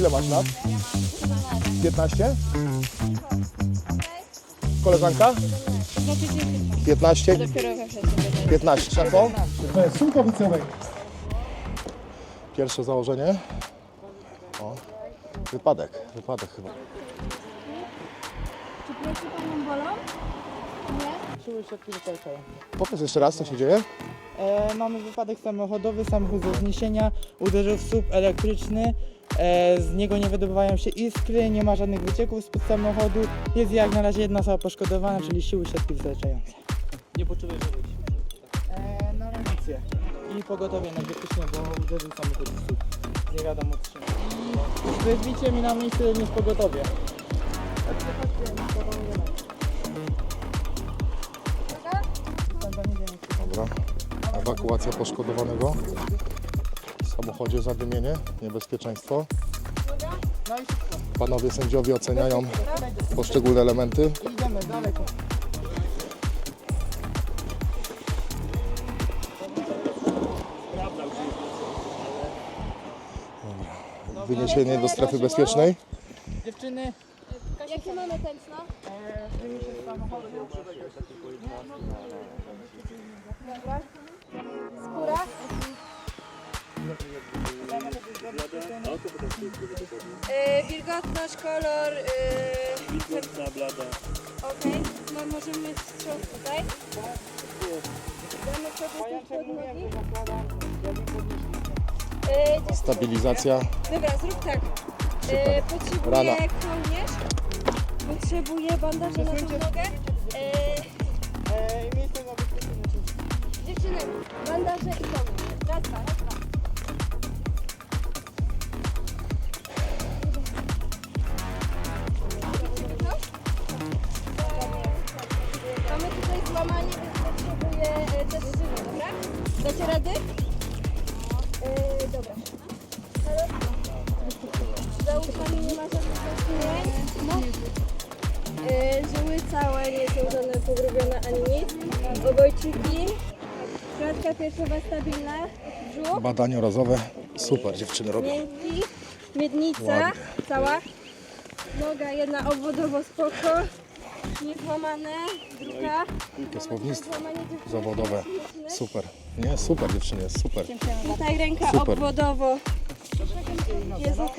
Ile masz lat? 15? Koleżanka? 15? 15. Szafą? To jest Sułkowicowej. Pierwsze założenie. O. Wypadek, wypadek chyba. Czy plecy panią bolą? Nie? Powiedz jeszcze raz, co się dzieje? E, mamy wypadek samochodowy, samochód ze zniesienia, uderzył w słup elektryczny, e, z niego nie wydobywają się iskry, nie ma żadnych wycieków spod samochodu, jest jak na razie jedna osoba poszkodowana, czyli siły środki wystarczające. Nie potrzebujesz żadnych sił. E, na rację. I pogotowie na bezpiecznie, bo uderzył samochód w słup. Nie wiadomo czy. Wezwijcie mi na miejsce niż pogotowie. Dobra. Ewakuacja poszkodowanego. W samochodzie zadymienie, niebezpieczeństwo. No. Panowie sędziowie oceniają poszczególne elementy. Idziemy daleko. Wyniesienie do strefy bezpiecznej. Dziewczyny, Jakie mamy tętno? e, samochodu. Skóra? E, wilgotność, kolor. E, Wilgotna, blada. Okej, no, możemy mieć wstrząs tutaj. Damy sobie coś pod nogi. E, Stabilizacja. Dobra, zrób tak. E, potrzebuję Rana. kołnierz. Potrzebuję bandaża na tą nogę. Dziewczyny, bandaże i kołnierz. Raz, dwa, raz, dwa. Mamy tutaj złamanie, więc potrzebuję e, też szyny, dobra? Dacie rady? E, dobra. Halo? Za uszami nie ma żadnych zaśnięć. No. E, żyły całe, nie są żadne pogrubione ani nic. Obojczyki. Kratka piersiowa stabilna. Brzuch. Badanie razowe. Super, dziewczyny robią. Miękki. Miednica. Ładnie. Cała. Noga jedna obwodowo spoko. Niezłamane. Druga. Wielkie słownictwo Złamanie dziewczyny. zawodowe. Super. Nie, super dziewczyny, jest super. Tutaj ręka Super. obwodowo jest ok.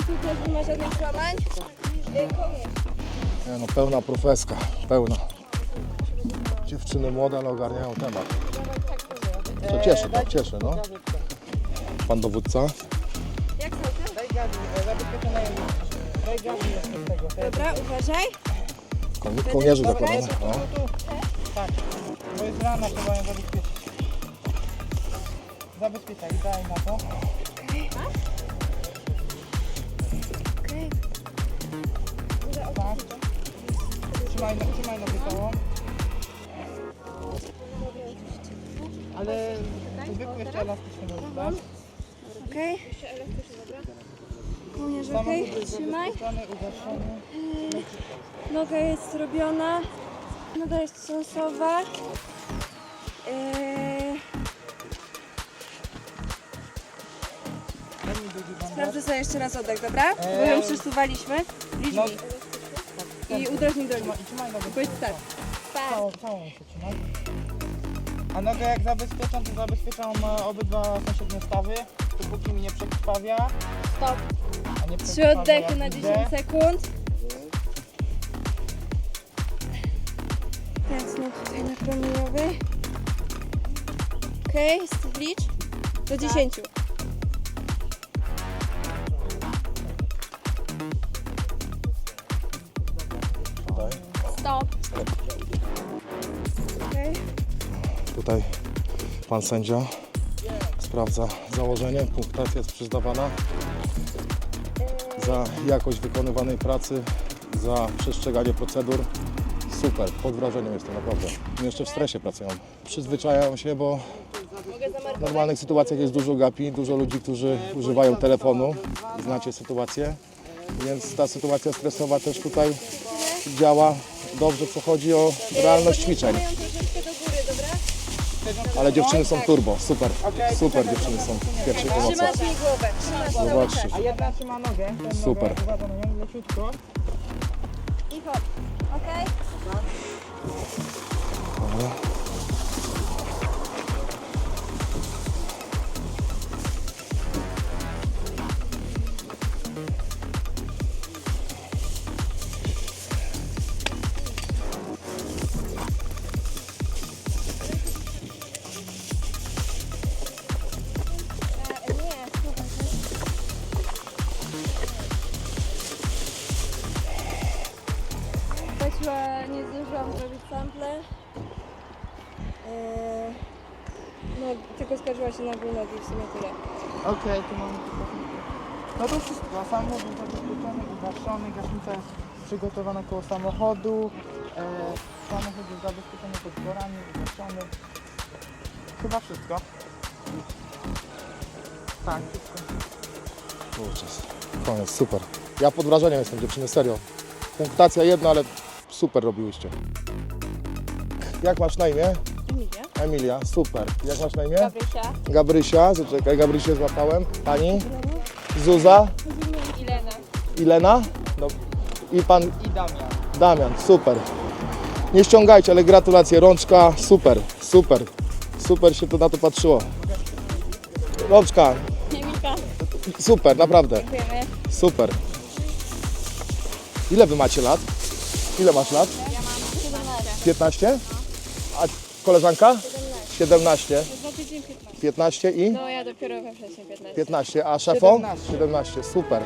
I tu też nie ma żadnych złamań. Y, Kołnierz. Nie, no pełna profeska, pełna. Dziewczyny młode, ale ogarniają temat. To cieszy, tak, cieszy, no. Pan dowódca. Jak są Daj gazu, e, zabezpieczone jest. Daj z tego. te- Dobra, uważaj. Koł- Kołnierze zakładane. No. Tak, bo jest rana, trzeba ją zabezpieczyć. Zabezpieczaj, daj na to. Tak. Trzymaj, no- trzymaj jeszcze elastyczny nóż, tak? Okej. Kołnierz Samochód okej. jest Trzymaj. ugaszony. Noga jest zrobiona. Noga jest mi drugi bandaż. sprawdzę sobie jeszcze raz oddech, dobra? Bo Eee. ją przesuwaliśmy. Licz No. mi. I drogi. Trzymaj, trzymaj nogę. Powiedz tak. Całą, całą muszę trzymać. A nogę jak zabezpieczam, to zabezpieczam e, obydwa sąsiednie stawy, dopóki mi nie przekrwawia. Stop. A nie Trzy przekrwawia, oddechy jak na idę. 10 sekund. Tętno tutaj na promieniowej. Okej, okay, licz. Do 10. Tutaj. Stop. Okej. Tutaj pan sędzia sprawdza założenie, punktacja jest przyznawana za jakość wykonywanej pracy, za przestrzeganie procedur. Super, pod wrażeniem jestem naprawdę. Jeszcze w stresie pracują. Przyzwyczajają się, bo w normalnych sytuacjach jest dużo gapi, dużo ludzi, którzy używają telefonu. Znacie sytuację. Więc ta sytuacja stresowa też tutaj działa dobrze, co chodzi o realność ćwiczeń. Ale dziewczyny są turbo, super. Super dziewczyny są w pierwszej pomocy. Trzymasz mi głowę. Trzymasz Zobaczcie. A jedna trzyma nogę. tę Super. Nogę, uwaga na nią, leciutko. I hop. Okej? Tylko skarżyła się na ból nogi, w sumie tyle. Okej, tu mamy tylko... No to wszystko, samochód jest zabezpieczony, ugaszony, gaśnica jest przygotowana koło samochodu, e, samochód jest zabezpieczony pod dworami, ugaszony. Chyba wszystko. Tak, wszystko. Kurczę, koniec, super. Ja pod wrażeniem jestem dziewczyny, serio. Punktacja jedna, ale super robiłyście. Jak masz na imię? Emilia. Emilia, super. Jak masz na imię? Gabrysia. Gabrysia, zaczekaj, Gabrysię złapałem. Pani? Zuza? Ilena. Ilena? No. I pan I Damian. Damian, super. Nie ściągajcie, ale gratulacje, rączka, super, super. Super się to na to patrzyło. Rączka, Emilka. super, naprawdę, Dziękujemy. super. Ile wy macie lat? Ile masz lat? Ja mam 17. 15? Koleżanka? 17. Za tydzień 15. 15 i? No ja dopiero we wrześniu 15. 15, a szefo? 17. 17, super.